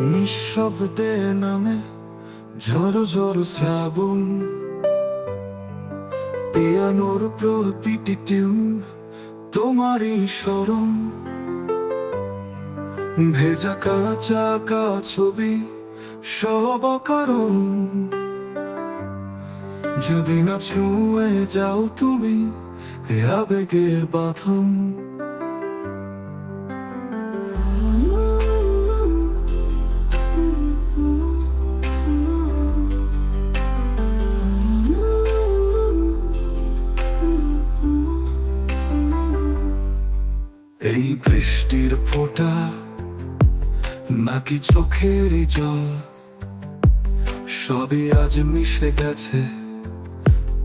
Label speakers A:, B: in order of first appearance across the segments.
A: নিঃশব্দে নামে ঝড় ঝড় শ্রাবণ। পিয়ানোর প্রতিটি টিউন তোমারই স্মরণ। ভেজা কাঁচা কা ছবি সব কারণ যদি না ছুঁয়ে যাও তুমি আবেগের বাঁধন। এই বৃষ্টির ফোঁটা নাকি চোখের জল? সবই আজ মিশে গেছে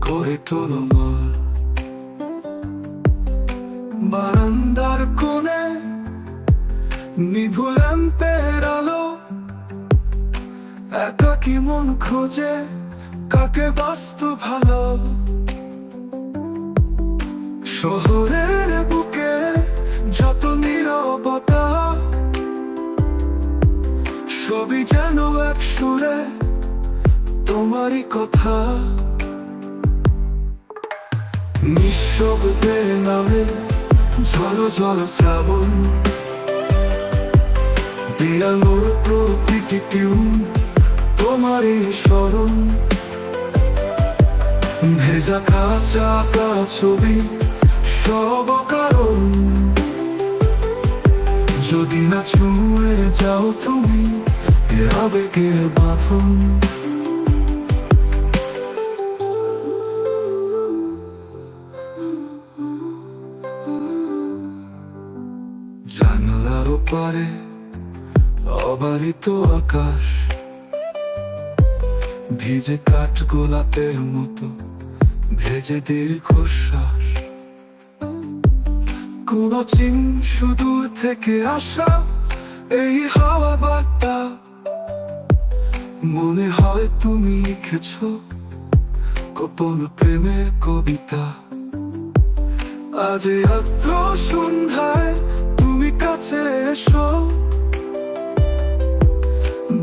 A: করে টোলমল। বারান্দার কোণে নিভু ল্যাম্পের আলো একাকি মন খোঁজে কাকে বাস্তু ভালো? শহরের তোমারই কথা। নিঃশব্দে নামে ঝড় ঝড় শ্রাবণ। পিয়ানোর প্রতিটি টিউন তোমারই স্মরণ। ভেজা কাঁচা কা ছবি, সব কারণ। যদি না ছুঁয়ে যাও তুমি আবেগের বাঁধন। পারে অবারিত আকাশ, ভিজে কাঠ গোলাপের মতো, ভেজে দীর্ঘশ্বাস। কোন চিন সুদূর থেকে আসা এই হাওয়া বার্তা, মনে হয় তুমি লিখেছ গোপন প্রেমের কবিতা। আজ আদ্র সন্ধ্যায় কাছে এসো।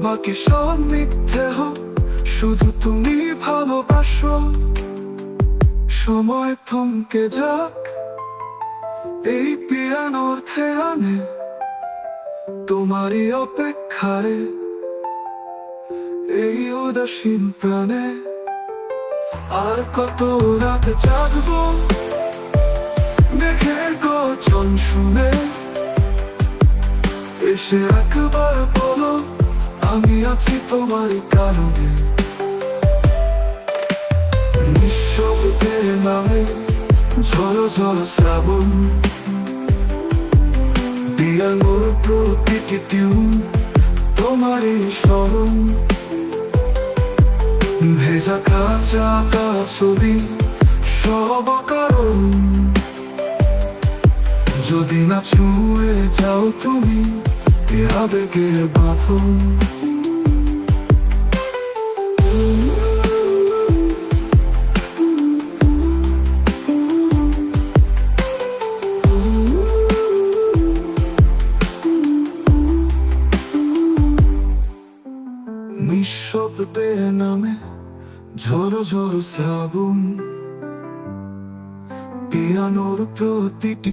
A: বাকি সব মিথ্যে হোক, শুধু তুমি ভালোবাসো। সময় থমকে যাক, এই পিয়ানোর থেয়ানে তোমারই অপেক্ষারে এই উদাসীন প্রাণে। আর কত রাত জাগবো, মেঘের গর্জন এসে একবার বলো, আমি আছি তোমারই কারণে। নিঃশব্দে নামে ঝড় ঝড় শ্রাবণ। পিয়ানোর প্রতিটি টিউন তোমারই স্মরণ। ভেজা কাঁচা কা ছবি, সব কারণ। যদি না ছুঁয়ে যাও তুমি এ আবেগের বাঁধন নিঃশব্দে নামে ঝড় ঝড় শ্রাবণ পিয়ানোর প্রতিটি